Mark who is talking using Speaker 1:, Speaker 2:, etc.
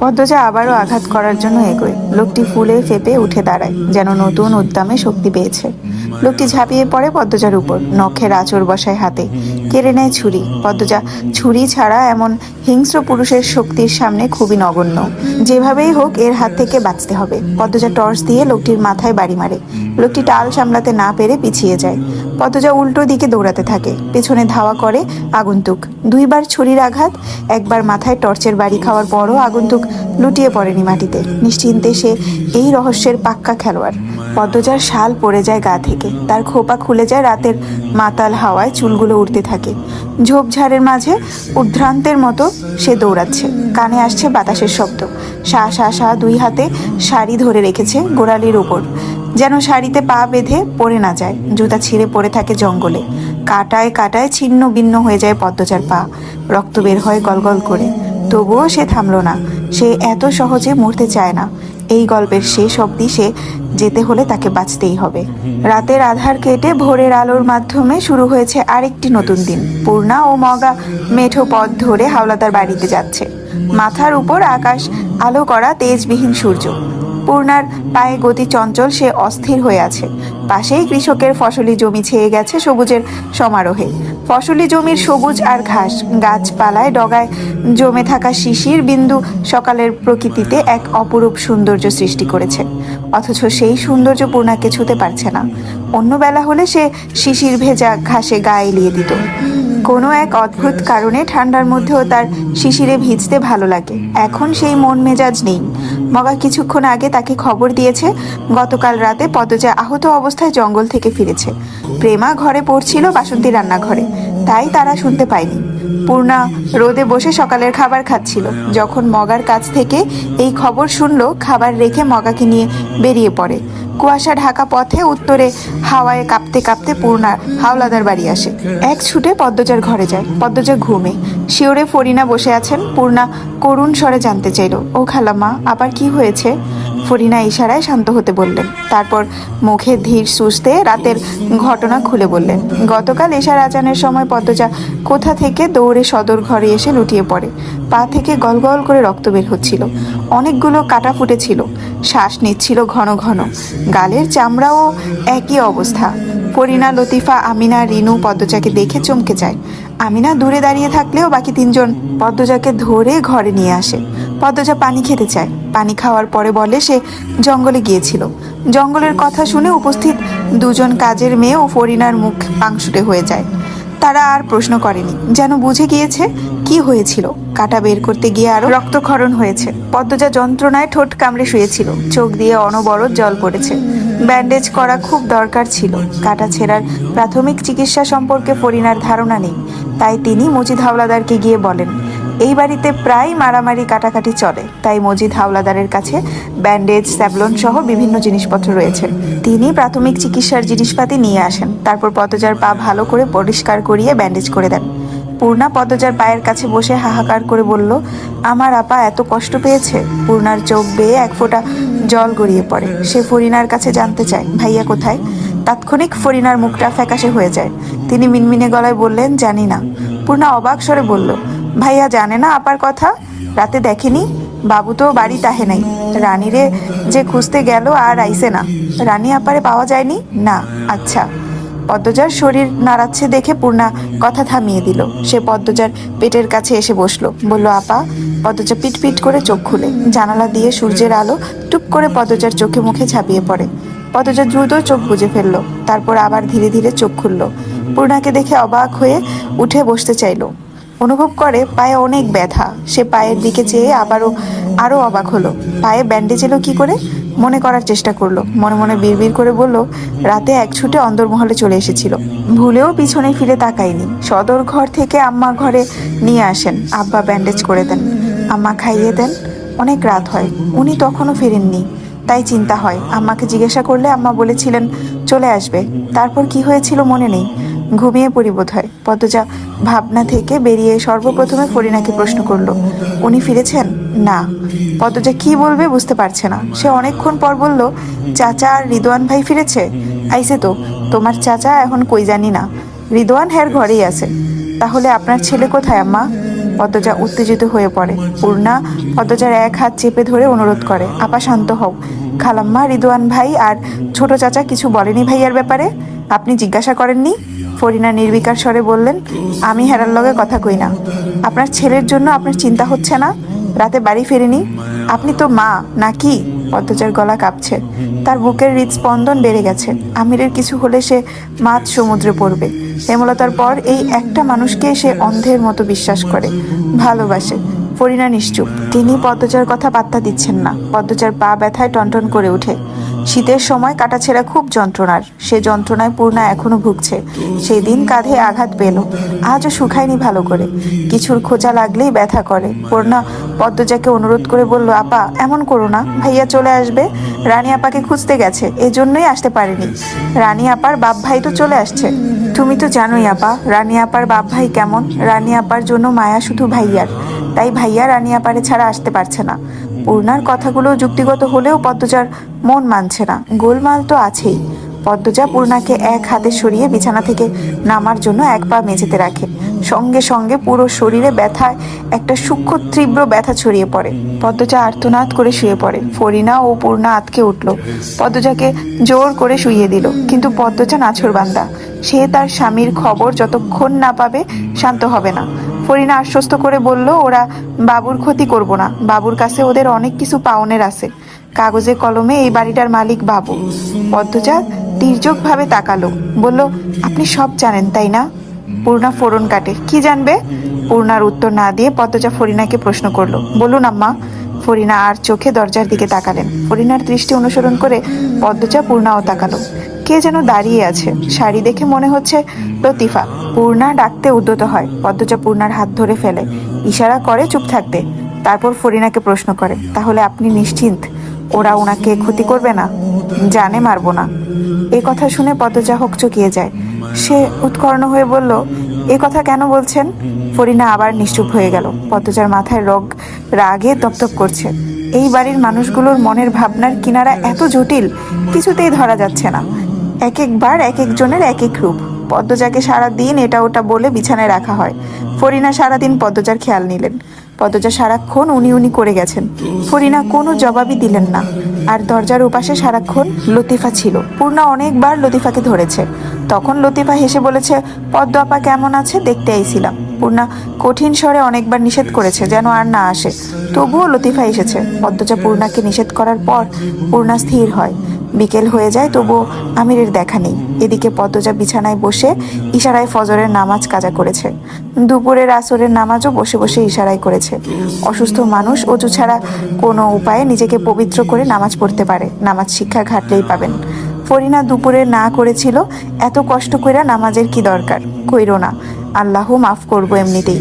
Speaker 1: পদ্মজা আবারও আঘাত করার জন্য এগোয়। লোকটি ফুলে ফেপে উঠে দাঁড়ায়, যেন নতুন উদ্যমে শক্তি পেয়েছে। লোকটি ঝাঁপিয়ে পড়ে পদ্মজার উপর, নখের আঁচড় বসায় হাতে। কেড়ে নেয় ছুরি। পদ্মজা ছুরি ছাড়া এমন হিংস্র পুরুষের শক্তির সামনে খুবই নগণ্য। যেভাবেই হোক, এর হাত থেকে বাঁচতে হবে। পদ্মজা টর্চ দিয়ে লোকটির মাথায় বাড়ি মারে। লোকটি টাল সামলাতে না পেরে পিছিয়ে যায়। পদ্মজা উল্টো দিকে দৌড়াতে থাকে। পেছনে ধাওয়া করে আগন্তুক। দুইবার ছুরির আঘাত, একবার মাথায় টর্চের বাড়ি খাওয়ার পরও আগন্তুক লুটিয়ে পড়েনি মাটিতে। নিশ্চিন্তে সে এই রহস্যের পাক্কা খেলোয়াড়। পদ্মজার শাল পড়ে যায় গা থেকে। তার খোপা খুলে যায় রাতের মাতাল হাওয়ায় চুলগুলো উঠতে থাকে। ঝোপঝাড়ের মাঝে উদ্ভ্রান্তের মতো সে দৌড়াচ্ছে। কানে আসছে বাতাসের শব্দ। শা শা শা দুই হাতে শাড়ি ধরে রেখেছে গোড়ালির উপর যেন শাড়িতে পা বেঁধে পড়ে না যায়। জুতা ছিঁড়ে পড়ে থাকে জঙ্গলে। কাটায় কাটায় ছিন্ন ভিন্ন হয়ে যায় পদ্মজার পা। রক্ত বের হয় গলগল করে। তবুও সে থামলো না। সে এত সহজে মরতে চায় না। এই গল্পের শেষ অবধি সে যেতে হলে তাকে বাঁচতেই হবে। রাতের আধার কেটে ভোরের আলোর মাধ্যমে শুরু হয়েছে আরেকটি নতুন দিন। পূর্ণা ও মগা মেঠো পথ ধরে হাওলাদার বাড়িতে যাচ্ছে। মাথার উপর আকাশ, আলো করা তেজবিহীন সূর্য। পূর্ণার পায়ে গতি চঞ্চল, সে অস্থির হয়ে আছে। পাশেই কৃষকের ফসলি জমি ছেয়ে গেছে সবুজের সমারোহে। ফসলি জমির সবুজ আর ঘাস, গাছপালায় ডগায় জমে থাকা শিশির বিন্দু সকালের প্রকৃতিতে এক অপরূপ সৌন্দর্য সৃষ্টি করেছে। অথচ সেই সৌন্দর্য পূর্ণাকে ছুতে পারছে না। অন্য বেলা হলে সে শিশির ভেজা ঘাসে গায়ে এলিয়ে দিত। কোনো এক অদ্ভুত কারণে ঠান্ডার মধ্যেও তার শিশিরে ভিজতে ভালো লাগে। এখন সেই মন মেজাজ নেই। মগা কিছুক্ষণ আগে তাকে খবর দিয়েছে, গতকাল রাতে পদজা আহত অবস্থায় জঙ্গল থেকে ফিরেছে। প্রেমা ঘরে পড়ছিল বাসন্তী রান্নাঘরে। তাই তারা শুনতে পায়নি। পূর্ণা রোদে বসে সকালের খাবার খাচ্ছিল। যখন মগার কাছ থেকে এই খবর শুনলো, খাবার রেখে মগাকে নিয়ে বেরিয়ে পড়ে। কুয়াশা ঢাকা পথে উত্তরে হাওয়ায় কাঁপতে কাঁপতে পূর্ণা হাওলাদার বাড়ি আসে। এক ছুটে পদ্মজার ঘরে যায়। পদ্মজা ঘুমে। শিওরে ফরিনা বসে আছেন। পূর্ণা করুণ স্বরে জানতে চাইল, ও খালাম্মা, আবার কি হয়েছে? ফরিনা ইশারায় শান্ত হতে বললেন। তারপর মুখে ধীর সুস্থে রাতের ঘটনা খুলে বললেন। গতকাল এশার আজানের সময় পদ্মজা কোথা থেকে দৌড়ে সদর ঘরে এসে লুটিয়ে পড়ে। পা থেকে গলগল করে রক্ত বের হচ্ছিল। অনেকগুলো কাটা ফুটেছিল। শ্বাস নিচ্ছিল ঘন ঘন। গালের চামড়াও একই অবস্থা। ফরিনা, লতিফা, আমিনা, রিনু পদ্মজাকে দেখে চমকে যায়। আমিনা দূরে দাঁড়িয়ে থাকলেও বাকি তিনজন পদ্মজাকে ধরে ঘরে নিয়ে আসে। পদ্মজা পানি খেতে চায়। পানি খাওয়ার পরে বলে, সে জঙ্গলে গিয়েছিল। জঙ্গলের কথা শুনে উপস্থিত দুজন কাজের মেয়ে ও ফরিনার মুখ পাংশুটে হয়ে যায়। তারা আর প্রশ্ন করেনি, যেন বুঝে গিয়েছে কি হয়েছিল। কাটা বের করতে গিয়ে আরও রক্তক্ষরণ হয়েছে। পদ্মজা যন্ত্রণায় ঠোঁট কামড়ে শুয়েছিল। চোখ দিয়ে অনবরত জল পড়েছে। ব্যান্ডেজ করা খুব দরকার ছিল। কাটা ছেঁড়ার প্রাথমিক চিকিৎসা সম্পর্কে ফরিনার ধারণা নেই। তাই তিনি মজিদ হাওলাদারকে গিয়ে বলেন এই বাড়িতে প্রায় মারামারি কাটাকাটি চলে, তাই মজিদ হাওলাদারের কাছে ব্যান্ডেজ স্যাবলন সহ বিভিন্ন জিনিসপত্র রয়েছে। তিনি প্রাথমিক চিকিৎসার জিনিসপাতি নিয়ে আসেন, তারপর পদজার পা ভালো করে পরিষ্কার করিয়ে ব্যান্ডেজ করে দেন। পূর্ণা পদজার পায়ের কাছে বসে হাহাকার করে বলল, আমার আপা এত কষ্ট পেয়েছে? পূর্ণার চোখ বেয়ে এক ফোঁটা জল গড়িয়ে পড়ে। সে ফরিনার কাছে জানতে চায়, ভাইয়া কোথায়? তাৎক্ষণিক ফরিনার মুখটা ফ্যাকাশে হয়ে যায়। তিনি মিনমিনে গলায় বললেন, জানি না। পূর্ণা অবাক স্বরে বলল ভাইয়া জানে না আপার কথা। রাতে দেখেনি। বাবু তো বাড়ি তাহে নাই। রানীরে যে খুঁজতে গেল আর আইসে না। রানী আপারে পাওয়া যায়নি? না। আচ্ছা। পদ্মজার শরীর নাড়াচ্ছে দেখে পূর্ণা কথা থামিয়ে দিল। সে পদ্মজার পেটের কাছে এসে বসল। বলল, আপা। পদ্মজা পিট পিট করে চোখ খুলে। জানালা দিয়ে সূর্যের আলো টুপ করে পদ্মজার চোখে মুখে ঝাঁপিয়ে পড়ে। পদ্মজা দ্রুত চোখ বুজে ফেলল। তারপর আবার ধীরে ধীরে চোখ খুলল। পূর্ণাকে দেখে অবাক হয়ে উঠে বসতে চাইলো। অনুভব করে পায়ে অনেক ব্যথা। সে পায়ের দিকে চেয়ে আবারও আরও অবাক হলো। পায়ে ব্যান্ডেজ এলো কী করে? মনে করার চেষ্টা করল। মনে মনে বিড়বিড় করে বলল, রাতে এক ছুটে অন্দরমহলে চলে এসেছিল। ভুলেও পিছনে ফিরে তাকায়নি। সদর ঘর থেকে আম্মা ঘরে নিয়ে আসেন। আব্বা ব্যান্ডেজ করে দেন। আম্মা খাইয়ে দেন। অনেক রাত হয়। উনি তখনও ফেরেননি। তাই চিন্তা হয়। আম্মাকে জিজ্ঞাসা করলে আম্মা বলেছিলেন, চলে আসবে। তারপর কি হয়েছিল মনে নেই। ঘুমিয়ে পরিবোধ হয় পদ্মজা ভাবনা থেকে বেরিয়ে সর্বপ্রথমে ফরিনাকে প্রশ্ন করল, উনি ফিরেছেন? না। পদ্মজা কি বলবে বুঝতে পারছে না। সে অনেকক্ষণ পর বলল, চাচা আর রিদওয়ান ভাই ফিরেছে? আইসে তো, তোমার চাচা এখন কই জানি না। রিদওয়ান হ্যার ঘরেই আছে। তাহলে আপনার ছেলে কোথায়, আম্মা? পদ্মজা উত্তেজিত হয়ে পড়ে। পূর্ণা পদ্মজার এক হাত চেপে ধরে অনুরোধ করে, আপা, শান্ত হও। খালাম্মা রিদওয়ান ভাই আর ছোট চাচা কিছু বলেনি ভাইয়ার ব্যাপারে? আপনি জিজ্ঞাসা করেননি? ফরিনা নির্বিকার স্বরে বললেন, আমি হেরার লগে কথা কই না। আপনার ছেলের জন্য আপনার চিন্তা হচ্ছে না? রাতে বাড়ি ফেরেনি? আপনি তো মা নাকি পদ্মজার গলা কাঁপছে। তার বুকের হৃদস্পন্দন বেড়ে গেছে। আমিরের কিছু হলে সে মাছ সমুদ্রে পড়বে। হেমলতার পর এই একটা মানুষকে সে অন্ধের মতো বিশ্বাস করে, ভালোবাসে। ফরিনা নিশ্চুপ। তিনি পদ্মজার কথা পাত্তা দিচ্ছেন না। পদ্মজার পা ব্যথায় টনটন করে ওঠে। শীতের সময় কাটাছেঁড়া খুব যন্ত্রণার। সে যন্ত্রণায় পূর্ণা এখনও ভুগছে। সেই দিন কাঁধে আঘাত পেল। আজও শুকায়নি ভালো করে। কিছুর খোঁচা লাগলেই ব্যথা করে। পূর্ণা পদ্মজাকে অনুরোধ করে বলল, আপা, এমন করো না। ভাইয়া চলে আসবে। রানী আপাকে খুঁজতে গেছে। এজন্যই আসতে পারেনি। রানী আপার বাপ ভাই তো চলে আসছে। তুমি তো জানোই আপা, রানী আপার বাপ ভাই কেমন। রানী আপার জন্য মায়া শুধু ভাইয়ার। তাই ভাইয়া রানী আপারে ছাড়া আসতে পারছে না। পূর্ণার কথাগুলো যুক্তিগত হলেও পদ্মজার মন মানছে না। গোলমাল তো আছেই। পদ্মজা পূর্ণাকে এক হাতে সরিয়ে বিছানা থেকে নামার জন্য এক পা মেঝেতে রাখে। সঙ্গে সঙ্গে পুরো শরীরে ব্যথায় একটা সূক্ষ্ম তীব্র ব্যথা ছড়িয়ে পড়ে। পদ্মজা আর্তনাদ করে শুয়ে পড়ে। ফরিনা ও পূর্ণা আতকে উঠল। পদ্মজাকে জোর করে শুইয়ে দিল, কিন্তু পদ্মজা নাছর বান্দা। সে তার স্বামীর খবর যতক্ষণ না পাবে শান্ত হবে না। ফরিনা আশ্বস্ত করে বলল, ওরা বাবুর ক্ষতি করব না। বাবুর কাছে ওদের অনেক কিছু পাওনের আছে। কাগজে কলমে এই বাড়িটার মালিক বাবু। পদ্মজা তির্যকভাবে তাকালো। বলল, আপনি সব জানেন, তাই না? পূর্ণা ফোরন কাটে। কি জানবে? পূর্ণার উত্তর না দিয়ে পদ্মজা ফরিনাকে প্রশ্ন করল। বলুন আম্মা। ফরিনা আর চোখে দরজার দিকে তাকালেন। ফরিনার দৃষ্টি অনুসরণ করে পদ্মজা পূর্ণাও তাকালো। কে যেন দাঁড়িয়ে আছে। শাড়ি দেখে মনে হচ্ছে লতিফা। পূর্ণা ডাকতে উদ্যত হয় পদ্মজা পূর্ণার হাত ধরে ফেলে। ইশারা করে চুপ থাকতে। তারপর ফরিনাকে প্রশ্ন করে, তাহলে আপনি নিশ্চিন্ত? ওরা ওনাকে ক্ষতি করবে না? জানে মারবো না। এ কথা শুনে পদ্মজা হোক চকিয়ে যায়। সে উৎকর্ণ হয়ে বলল, এ কথা কেন বলছেন? ফরিনা আবার নিশ্চুপ হয়ে গেল। পদ্মজার মাথায় রগ, রাগে তপতপ করছে। এই বাড়ির মানুষগুলোর মনের ভাবনার কিনারা এত জটিল, কিছুতেই ধরা যাচ্ছে না। এক একবার এক একজনের এক এক রূপ। পদ্মজাকে সারা দিন এটা ওটা বলে বিছানায় রাখা হয়। ফরিনা সারাদিন পদ্মজার খেয়াল নিলেন। পদ্মজা সারাক্ষণ উনি উনি করে গেছেন। ফরিনা কোনো জবাবই দিলেন না। আর দরজার উপাশে সারাক্ষণ লতিফা ছিল। পূর্ণা অনেকবার লতিফাকে ধরেছে। তখন লতিফা হেসে বলেছে, পদ্ম আপা কেমন আছে? দেখতে আইছিলাম। পূর্ণা কঠিন স্বরে অনেকবার নিষেধ করেছে যেন আর না আসে। তবুও লতিফা এসেছে। পদ্মজা পূর্ণাকে নিষেধ করার পর পূর্ণা স্থির হয়। বিকেল হয়ে যায়, তবু আমিরের দেখা নেই। এদিকে পদ্মজা বিছানায় বসে ইশারায় ফজরের নামাজ কাজা করেছে। দুপুরের আসরের নামাজও বসে বসে ইশারায় করেছে। অসুস্থ মানুষ অজু ছাড়া কোনো উপায়ে নিজেকে পবিত্র করে নামাজ পড়তে পারে। নামাজ শিক্ষা ঘাটলেই পাবেন। ফরিনা দুপুরে না করেছিল, এত কষ্ট কইরা নামাজের কি দরকার? কইরো না। আল্লাহ মাফ করব এমনিতেই।